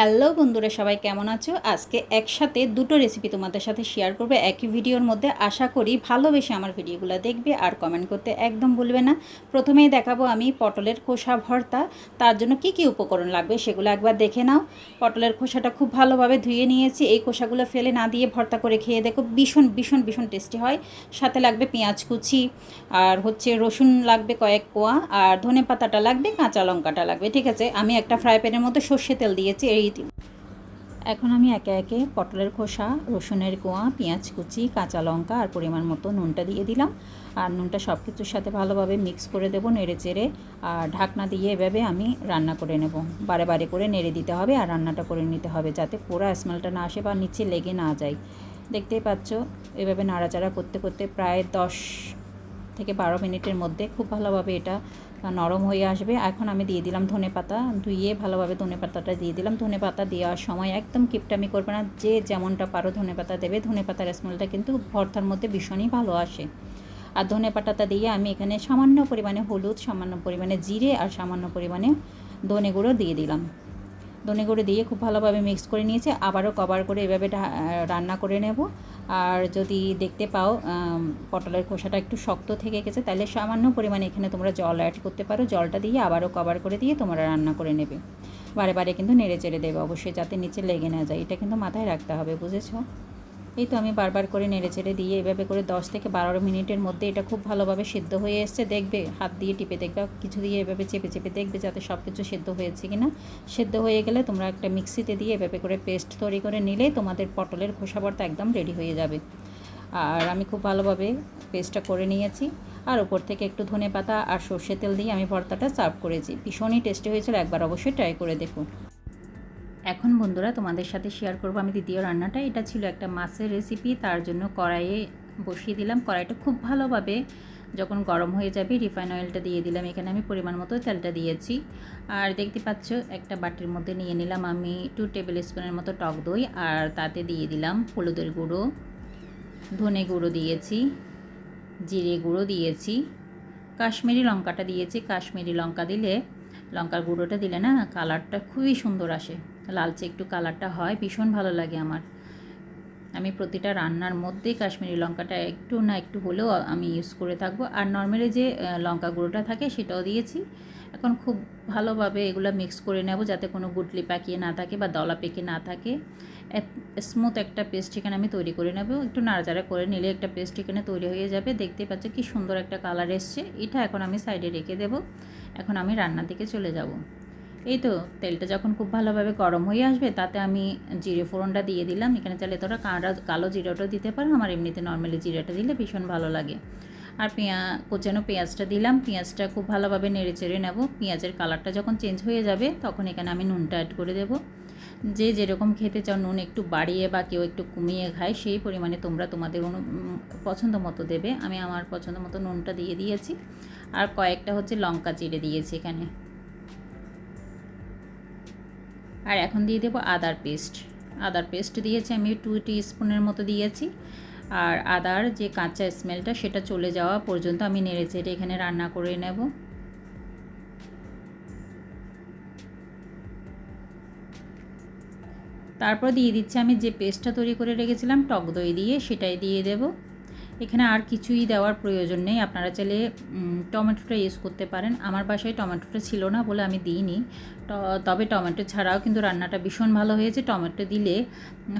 Hello বন্ধুরা, সবাই কেমন আছো? আজকে একসাথে দুটো রেসিপি তোমাদের সাথে শেয়ার করবে। একই ভিডিওর মধ্যে আশা করি ভালোবেসে আমার ভিডিওগুলো দেখবে আর কমেন্ট করতে একদম ভুলবে না। প্রথমেই দেখাবো আমি পটলের খোসা ভর্তা। তার জন্য কি কি উপকরণ লাগবে সেগুলো একবার দেখে নাও। পটলের খোসাটা খুব ভালোভাবে ধুয়ে নিয়েছি। এই খোসাগুলো ফেলে না দিয়ে ভর্তা করে খেয়ে দেখো, ভীষণ ভীষণ ভীষণ টেস্টি হয়। সাথে লাগবে পেঁয়াজ কুচি, আর হচ্ছে রসুন লাগবে কয়েক কোয়া, আর ধনে পাতাটা লাগবে কাঁচা লঙ্কাটা লাগবে, ঠিক আছে? আমি একটা ফ্রাই প্যানের মধ্যে সর্ষে তেল দিয়েছি। এই এখন আমি একে একে পটলের খোসা, রসুনের কোয়া, পেঁয়াজ কুচি, কাঁচা লঙ্কা আর পরিমাণ মতো নুনটা দিয়ে দিলাম। আর নুনটা সব কিছুর সাথে ভালোভাবে মিক্স করে দেবো নেড়ে চেড়ে। আর ঢাকনা দিয়ে এভাবে আমি রান্না করে নেব। বারে বারে করে নেড়ে দিতে হবে আর রান্নাটা করে নিতে হবে যাতে পোড়া স্মেলটা না আসে বা নিচে লেগে না যায়। দেখতেই পাচ্ছ, এভাবে নাড়াচাড়া করতে করতে প্রায় দশ থেকে বারো মিনিটের মধ্যে খুব ভালোভাবে এটা নরম হয়ে আসবে। এখন আমি দিয়ে দিলাম ধনে পাতা। ধুইয়ে ভালোভাবে ধনে পাতাটা দিয়ে দিলাম। ধনে পাতা দেওয়ার সময় একদম কিপটামি করবে না। যে যেমনটা পারো ধনে পাতা দেবে। ধনে পাতার স্মেলটা কিন্তু ভর্তার মধ্যে ভীষণই ভালো আসে। আর ধনে পাতাটা দিয়ে আমি এখানে সামান্য পরিমাণে হলুদ, সামান্য পরিমাণে জিরে আর সামান্য পরিমাণে ধনে গুঁড়ো দিয়ে দিলাম। ধনে গুঁড়ো দিয়ে খুব ভালোভাবে মিক্স করে নিয়েছে। আবারও কভার করে এভাবে রান্না করে নেব। আর যদি দেখতে পাও পটলের খোসাটা একটু শক্ত থেকে গেছে তাহলে সামান্য পরিমাণে এখানে তোমরা জল অ্যাড করতে পারো। জলটা দিয়ে আবারও কভার করে দিয়ে তোমরা রান্না করে নেবে। বারে বারে কিন্তু নেড়ে চেড়ে দেবে, অবশ্যই যাতে নিচে লেগে না যায়। এটা কিন্তু মাথায় রাখতে হবে, বুঝেছ? এই তো আমি বারবার করে নেড়ে চেড়ে দিয়ে এভাবে করে দশ থেকে বারো মিনিটের মধ্যে এটা খুব ভালোভাবে সিদ্ধ হয়ে এসছে। দেখবে, হাত দিয়ে টিপে দেখবে কিছু দিয়ে এভাবে চেপে চেপে দেখবে যাতে সব কিছু সিদ্ধ হয়েছে কি না সিদ্ধ হয়ে গেলে তোমরা একটা মিক্সিতে দিয়ে এভাবে করে পেস্ট তৈরি করে নিলে তোমাদের পটলের খোসা ভর্তা একদম রেডি হয়ে যাবে। আর আমি খুব ভালোভাবে পেস্টটা করে নিয়েছি। আর ওপর থেকে একটু ধনে পাতা আর সর্ষে তেল দিয়ে আমি ভর্তাটা সার্ভ করেছি। ভীষণই টেস্টি হয়েছিল, একবার অবশ্যই ট্রাই করে দেখুন এখন বন্ধুরা তোমাদের সাথে শেয়ার করব আমি দ্বিতীয় রান্নাটা। এটা ছিল একটা মাছের রেসিপি তার জন্য কড়াইয়ে বসিয়ে দিলাম। কড়াইটা খুব ভালোভাবে যখন গরম হয়ে যাবে রিফাইন অয়েলটা দিয়ে দিলাম। এখানে আমি পরিমাণ মতো তেলটা দিয়েছি। আর দেখতে পাচ্ছ, একটা বাটির মধ্যে নিয়ে নিলাম আমি টু টেবিল স্পুনের মতো টক দই। আর তাতে দিয়ে দিলাম হলুদের গুঁড়ো, ধনে গুঁড়ো দিয়েছি, জিরে গুঁড়ো দিয়েছি, কাশ্মীরি লঙ্কাটা দিয়েছি। কাশ্মীরি লঙ্কা দিলে, লঙ্কার গুঁড়োটা দিলে না কালারটা খুবই সুন্দর আসে। লালচে একটু কালারটা হয়, ভীষণ ভালো লাগে আমার। আমি প্রতিটা রান্নার মধ্যেই কাশ্মীরি লঙ্কাটা একটু না একটু হলেও আমি ইউজ করে থাকব। আর নর্মালি যে লঙ্কা গুঁড়োটা থাকে সেটাও দিয়েছি। এখন খুব ভালোভাবে এগুলো মিক্স করে নেব যাতে কোনো গুটলি পাকিয়ে না থাকে বা দলা পেকে না থাকে। স্মুথ একটা পেস্ট এখানে আমি তৈরি করে নেব। একটু নাড়াচাড়া করে নিলে একটা পেস্ট এখানে তৈরি হয়ে যাবে। দেখতে পাচ্ছ কি সুন্দর একটা কালার এসছে। এটা এখন আমি সাইডে রেখে দেব। এখন আমি রান্নার দিকে চলে যাব। এই তো, তেলটা যখন খুব ভালোভাবে গরম হয়ে আসবে, তাতে আমি জিরে ফোড়নটা দিয়ে দিলাম। এখানে চাইলে তোরা কাঁড়া, কালো জিরাটাও দিতে পারো, আমার এমনিতে নর্মালি জিরাটা দিলে ভীষণ ভালো লাগে। আর পেঁয়া, কোচানো পেঁয়াজটা দিলাম, পেঁয়াজটা খুব ভালোভাবে নেড়ে চেড়ে নেব। পেঁয়াজের কালারটা যখন চেঞ্জ হয়ে যাবে, তখন এখানে আমি নুনটা অ্যাড করে দেবো। যে যেরকম খেতে চাও, নুন একটু বাড়িয়ে বা কেউ একটু কমিয়ে খায়, সেই পরিমাণে তোমরা তোমাদের অনু পছন্দ মতো দেবে। আমি আমার পছন্দ মতো নুনটা দিয়ে দিয়েছি। আর কয়েকটা হচ্ছে লঙ্কা চিড়ে দিয়েছি এখানে। আর এখন দিয়ে দেবো আদার পেস্ট। আদার পেস্ট দিয়েছি আমি টু স্পুনের মতো দিয়েছি। আর আদার যে কাঁচা স্মেলটা সেটা চলে যাওয়া পর্যন্ত আমি নেড়ে চেড়ে এখানে রান্না করে নেব। তারপর দিয়ে দিচ্ছি আমি যে পেস্টটা তৈরি করে রেখেছিলাম টক দই দিয়ে সেটাই দিয়ে দেবো। এখানে আর কিছুই দেওয়ার প্রয়োজন নেই। আপনারা চাইলে টমেটোটা ইউজ করতে পারেন। আমার বাসায় টমেটোটা ছিল না বলে আমি দিইনি। তবে টমেটো ছাড়াও কিন্তু রান্নাটা ভীষণ ভালো হয়েছে। টমেটো দিলে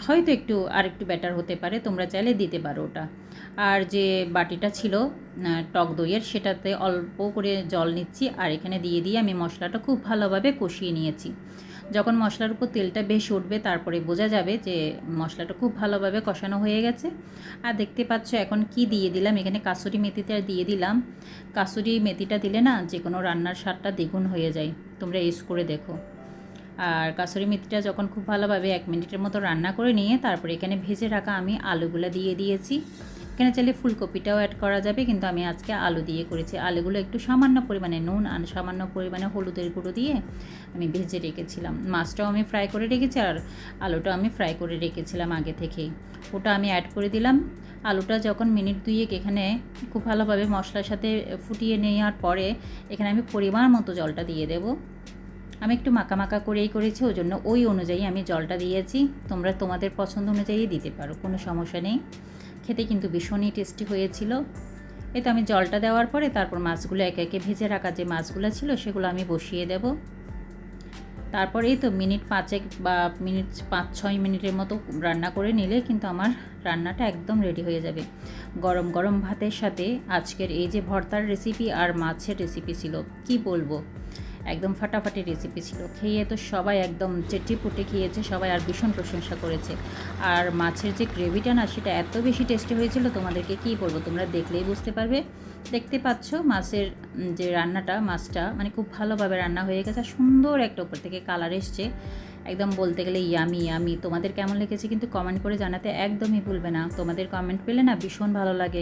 হয়তো একটু আর একটু ব্যাটার হতে পারে। তোমরা চাইলে দিতে পারো ওটা। আর যে বাটিটা ছিল টক দইয়ের, সেটাতে অল্প করে জল নিচ্ছি। আর এখানে দিয়ে দিয়ে আমি মশলাটা খুব ভালোভাবে কষিয়ে নিয়েছি। যখন মশলার উপর তেলটা বেশ উঠবে, তারপরে বোঝা যাবে যে মশলাটা খুব ভালোভাবে কষানো হয়ে গেছে। আর দেখতে পাচ্ছ এখন কি দিয়ে দিলাম, এখানে কাসুরি মেথিটা দিয়ে দিলাম। কাসুরি মেথিটা দিলে না যে কোনো রান্নার স্বাদটা দ্বিগুণ হয়ে যায়, তোমরা ইউজ করে দেখো। আর কাসুরি মেথিটা যখন খুব ভালোভাবে এক মিনিটের মতো রান্না করে নিয়ে, তারপরে এখানে ভেজে রাখা আমি আলুগুলো দিয়ে দিয়েছি। এখানে চাইলে ফুলকপিটাও অ্যাড করা যাবে, কিন্তু আমি আজকে আলু দিয়ে করেছি। আলুগুলো একটু সামান্য পরিমাণে নুন আর সামান্য পরিমাণে হলুদের গুঁড়ো দিয়ে আমি ভেজে রেখেছিলাম। মাছটাও আমি ফ্রাই করে রেখেছি আর আলুটাও আমি ফ্রাই করে রেখেছিলাম আগে থেকেই। ওটা আমি অ্যাড করে দিলাম। আলুটা যখন মিনিট দুইয়েক এখানে খুব ভালোভাবে মশলার সাথে ফুটিয়ে নেওয়ার পরে এখানে আমি পরিমাণ মতো জলটা দিয়ে দেব। আমি একটু মাখা করেই করেছি ওই জন্য ওই অনুযায়ী আমি জলটা দিয়েছি। তোমরা তোমাদের পছন্দ অনুযায়ী দিতে পারো, কোনো সমস্যা নেই। খেতে কিন্তু ভীষণই টেস্টি হয়েছিল। এই তো আমি জলটা দেওয়ার পরে তারপর মাছগুলো একে একে ভেজে রাখা যে মাছগুলো ছিল সেগুলো আমি বসিয়ে দেব। তারপর এই তো মিনিট পাঁচেক বা মিনিট পাঁচ, ছয় মিনিটের মতো রান্না করে নিলে কিন্তু আমার রান্নাটা একদম রেডি হয়ে যাবে। গরম গরম ভাতের সাথে আজকের এই যে ভর্তার রেসিপি আর মাছের রেসিপি ছিল, কি বলব? একদম ফাটাফাটি রেসিপি ছিল। খেয়ে তো সবাই একদম চেটে পুটে খেয়েছে, সবাই আর ভীষণ প্রশংসা করেছে। আর মাছের যে গ্রেভিটা না, সেটা এত বেশি টেস্টি হয়েছিল, তোমাদেরকে কী বলব, তোমরা দেখলেই বুঝতে পারবে। দেখতে পাচ্ছ মাছের যে রান্নাটা, মাছটা মানে খুব ভালোভাবে রান্না হয়ে গেছে সুন্দর একটা উপর থেকে কালার এসছে। একদম বলতে গেলে ইয়ামি ইয়ামি তোমাদের কেমন লেগেছে কিন্তু কমেন্ট করে জানাতে একদমই ভুলবে না। তোমাদের কমেন্ট পেলে না ভীষণ ভালো লাগে।